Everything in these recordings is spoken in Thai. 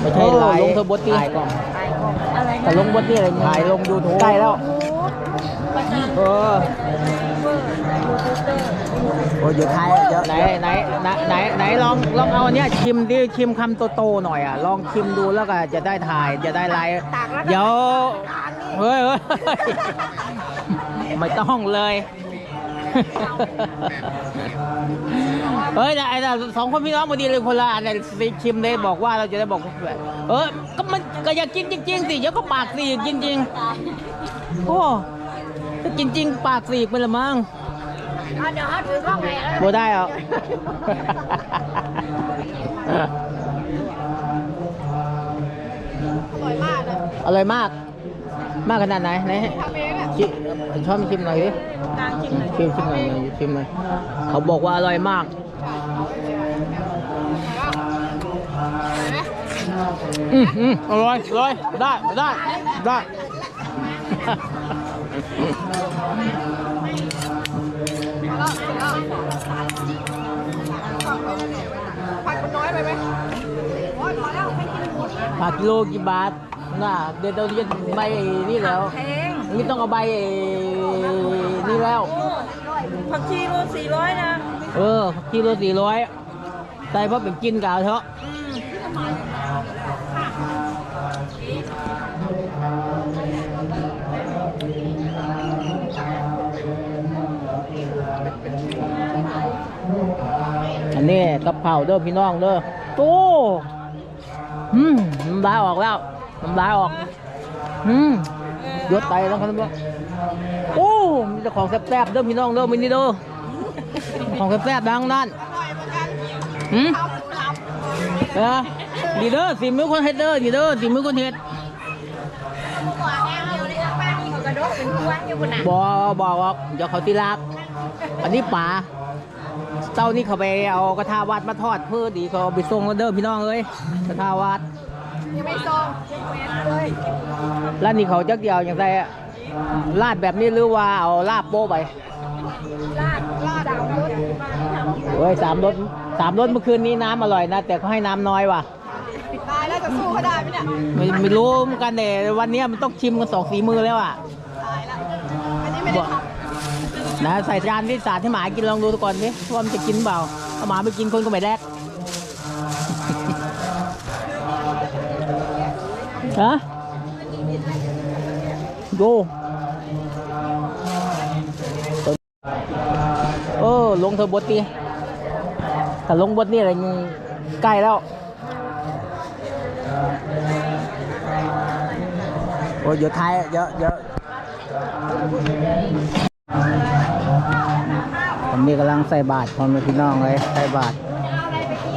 ไม่ใช่ไลฟ์ลงเทอร์โบตีถ่ายก่อนอะไรแต่ลงบนนี่อะไรถ่ายลง YouTube ใกล้แล้วเออโอ้ยเดี๋ยวถ่ายเดี๋ยวไหนไหนไหนไหนไหนลองลองเอาอันเนี้ยชิมดิชิมคำโตๆหน่อยอะลองชิมดูแล้วก็จะได้ถ่ายจะได้ไลฟ์เดี๋ยวเฮ้ยเฮ้ย ไม่ต้องเลย เฮ้ยแต่ไอ้น่ะสองคนพี่น้องพอดีเลยคนละอันเนี่ยชิมเลยบอกว่าเราจะได้บอกเออก็มันก็อยากกินจริง ๆ สิเดี๋ยวก็ปากสีกจริงๆโอ้ถ้ากินจริงปากสีกไปละมั้งเอาเดี๋ยวเขาถือกล้องไงแล้วบ่ได้เหรออร่อยมากเลยอร่อยมาก มากขนาดไหนไหนทำเองอะชิชอบชิมหน่อยดินางกินเลยชิมชิมหน่อยชิมหน่อยเขาบอกว่าอร่อยมากอืมอืมอร่อยอร่อยได้ได้ได้ผักมันน้อยไปไหมโอ้ยพอแล้วไม่กินหมดผักกิโลกี่บาท น่ะเดี๋ยวเราจะใบนี่แล้ว แพงนี่ต้องเอาใบนี่แล้ว ผักชีโลสี่ร้อยนะเออกิโลสี่ร้อยใส่เพราะเป็นกินกาวเถอะอันนี้กะเพราเด้อพี่น้องเด้อโอ้อืมน้ำลายออกแล้ว น้ำลายออก อืมยศไตแล้วครับท่านผู้ชมโอ้มีแต่ของแซ่บๆเด้อพี่น้องเด้อมินี่เด้อของแซ่บๆดังนั้นหืมเออดีเด้อสิมือคนเฮ็ดเด้อดีเด้อสิมือคนเฮ็ดบอกแห้งเดียวเลยอะป้านี่เขากระโดดเป็นพวงอยู่บนน่ะบอบอกว่าเดี๋ยวเขาตีลากอันนี้ป่าเต้านี่เขาไปเอากระทาวัดมาทอดเพื่อดีเขาเอาไปส่งแล้วเด้อพี่น้องเอ้ยกระทาวัด ยังไม่ซองยังแหวนเลยร้านนี้เขาจักเดียวอย่างไรอะลาดแบบนี้หรือว่าเอาลาบโป๊ะไปลาดลาดดาวรถมาที่ทำเฮ้ยสามรสสามรสเมื่อคืนนี้น้ำอร่อยนะ แต่เขาให้น้ำน้อยว่ะตายแล้วจะสู้เขาได้ไหมเนี่ยไม่ไม่รู้เหมือนกันแต่วันนี้มันต้องชิมกันสองสีมือแล้วอะตายแล้วอันนี้ไม่ได้ทนะใส่จานที่สาดให้หมากินลองดูก่อนดิว่ามันจะกินเปล่าถ้าหมาไม่กินคนก็ไม่แดก ฮะดูเออลงเธอบทดีถ้าลงบทนี่อะไรใกล้แล้วโอ้ยเดี๋ยวถ่ายเดี๋ยวเยวผมนี่กำลังใส่บาตรพร้อมพี่น้องเลยใส่บาตร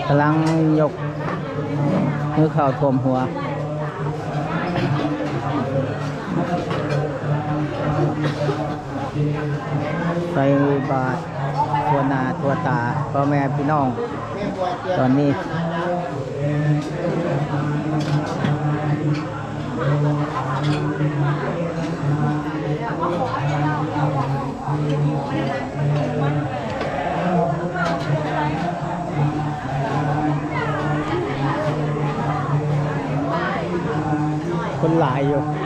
กำลังยกมือเข่าท่วมหัว ส่บาตรทั่วหน้าทั่วตาพ่อแม่พี่น้อง ตอนนี้คนหลายอยู่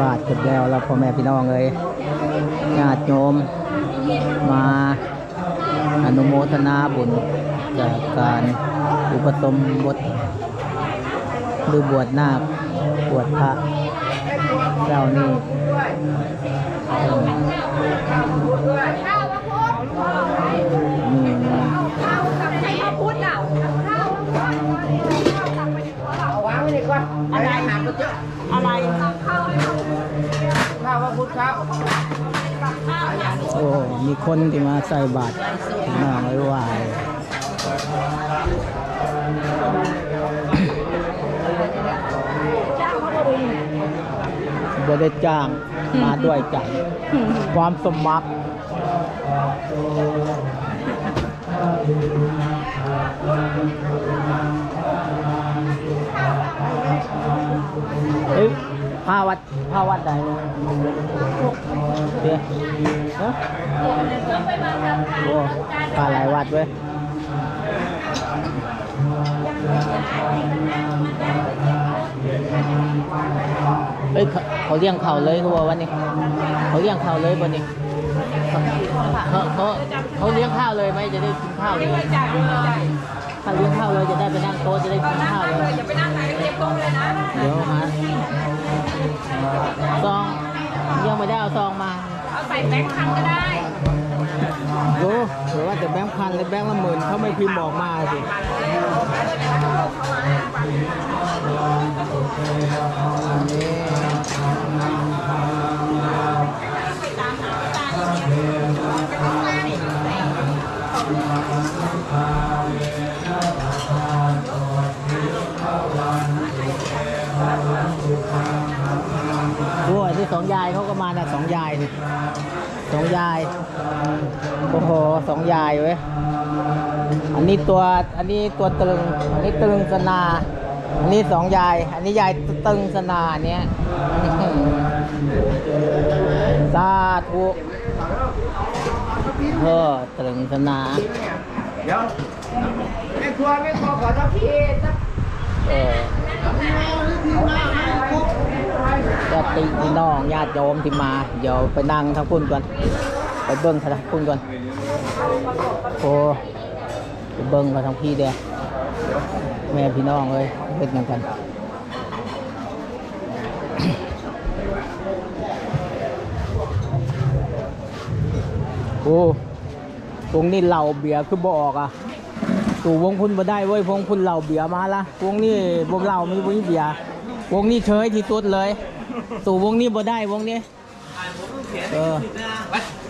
บาทเกือบแล้วเราพ่อแม่พี่น้องเลยญาติโยมมาอนุโมทนาบุญจากการอุปสมบทหรือบวชนาคบวชพระเจ้านี่อะไรหาไปเจออะไร โอ้มีคนที่มาใส่บาตรน่าไว้ไหวบได้จ้างมาด้วยใจ ความสมัคร ยพาวัดพาวัดใดเนี่ยเดี๋ยวเนอะโอ้พาหลายวัดเว้ยเฮ้ยเขาเขาเลี้ยงเขาเลยเขาบอกวันนี้เขาเลี้ยงเขาเลยวันนี้เขาเขาเขาเลี้ยงข้าวเลยไหมจะได้กินข้าวเลยถ้าเลี้ยงข้าวเลยจะได้ไปนั่งโต๊ะจะได้กินข้าวเลยอย่าไปนั่งไหนเจ็บตรงเลยนะเดี๋ยวหา ซองยังไม่ได้เอาซองมาเอาใส่แบงค์พันก็ได้ดูหรือว่าจะแบงค์พันหรือแบงค์ละหมื่นเขาไม่พิมพ์บอกมาสิอัน สองยายเขาก็มานะสองยายนี่สองยายโอ้โหสองยายเว้ยอันนี้ตัวอันนี้ตัวตรึงอันนี้ตรึงสนาอันนี้สองยาย อันนี้ยายตึงสนาเนี้ยอื้อหือสาธุเออตรึงสนาเดี๋ยวแม่ครัวแม่ครัวขอทัพพี่เออ ญาติพี่น้องญาติโยมที่มา เดี๋ยวไปนั่งทั้งพุ่นก่อน ไปเบิ้งทั้งพุ่นก่อน โอ้ไปเบิ้งมาทั้งพี่เดียแม่พี่น้องเลยเป็นเหมือนกันโอ้วงนี้เหล่าเบียร์คือบ่ออกอะ ตู่วงพุ่นบ่ได้เว้ยวงพุ่นเหล่าเบียร์มาละวงนี้วงเรามีวงเบียร์วงนี้เฉยที่สุดเลย ตู่วงนี้บ่ได้วงนี้เออ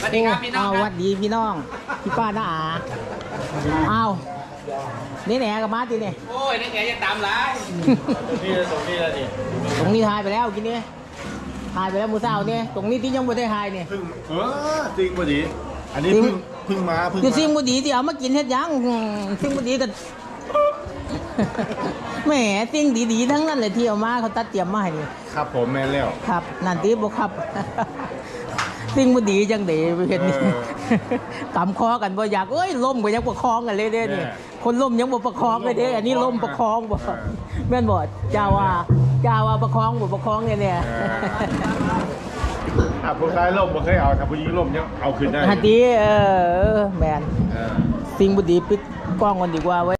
วัดดีครับพี่น้องวัดดีพี่น้องพี่ป้าน้าอาอ้าวนี่แหนกับมาตีนี่โอ้ยนั่นไงยังตามร้ายนี่ตรงนี้แล้วนี่ตรงนี้ถ่ายไปแล้วกินนี่ถ่ายไปแล้วมูเศร้าเนี่ยตรงนี้ที่ยังบ่ได้ถ่ายเนี่ยเพิ่งเออจริงพอดี อันนี้จริงเพิ่งเพิ่งมาเพิ่งคือมา สิ่งบ่ดีที่เอามากินเฮ็ดหยังอืมสิ่งบ่ดีก็ แหมสิ่งดีๆทั้งนั้นเลยที่เอามาเขาตัดเตรียมมาให้นี่ครับผมแม่นแล้ว ครับนั่นตีบ่ครับ สิ่งบ่ดีจังได๋เห็นนี่เออกำคอกันบ่อยากเอ้ยล่มก็ยังประคองกันเลยเด้นี่แน่คนล่มยังบ่ประคองเลยเด้อันนี้ล่มประคองบ่เออ แม่นบ่เจ้าว่าเจ้าว่าประคองบ่ประคองเนี่ยเนี่ย เออ ถ้าผู้ชายล่มบ่เคยเอาถ้าผู้หญิงล่มยังเอาขึ้นได้ฮันตีเออแม่นเออสิ่งบ่ดีปิดกล้องกันดีกว่าเว้ย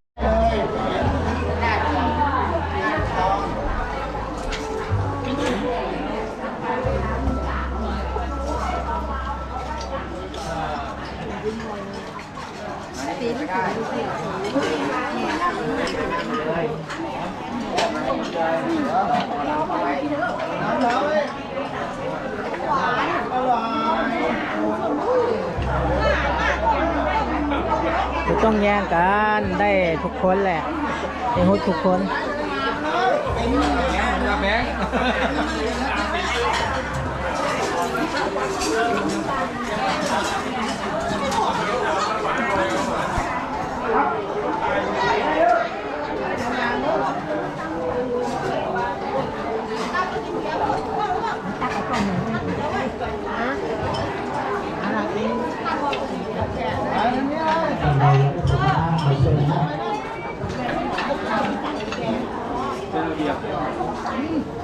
ไม่ ต้องแย่งกันได้ทุกคนแหละไอ้ฮุดทุกคนแบง ค์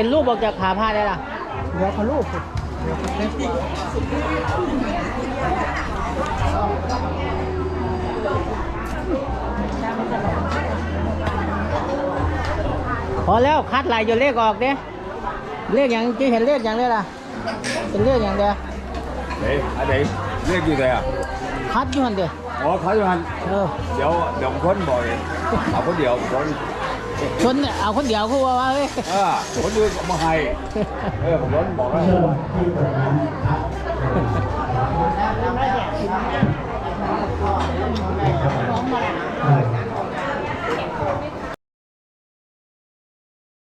เห็นรูปออกจากขาผ้าได้ล่ะ เดี๋ยวเขาลูกพอแล้วคัดลายจนเลขออกเด้เลขอย่างที่เห็นเลขอย่างเลยล่ะ เป็นเลขอย่างเดียวเฮ้ยอันไหนเรียกอยู่ไหนอะคัดอยู่หันเดียวอ๋อเขาอยู่หันเออเดี๋ยวเดี๋ยวคนบ่อยเอาคนเดียวคน คนเอาคนเดียวคือว่าว่าเฮ้ยเออคนอื่นก็มาให้เออผมร้อนบอกแล้วน้องมาแล้ว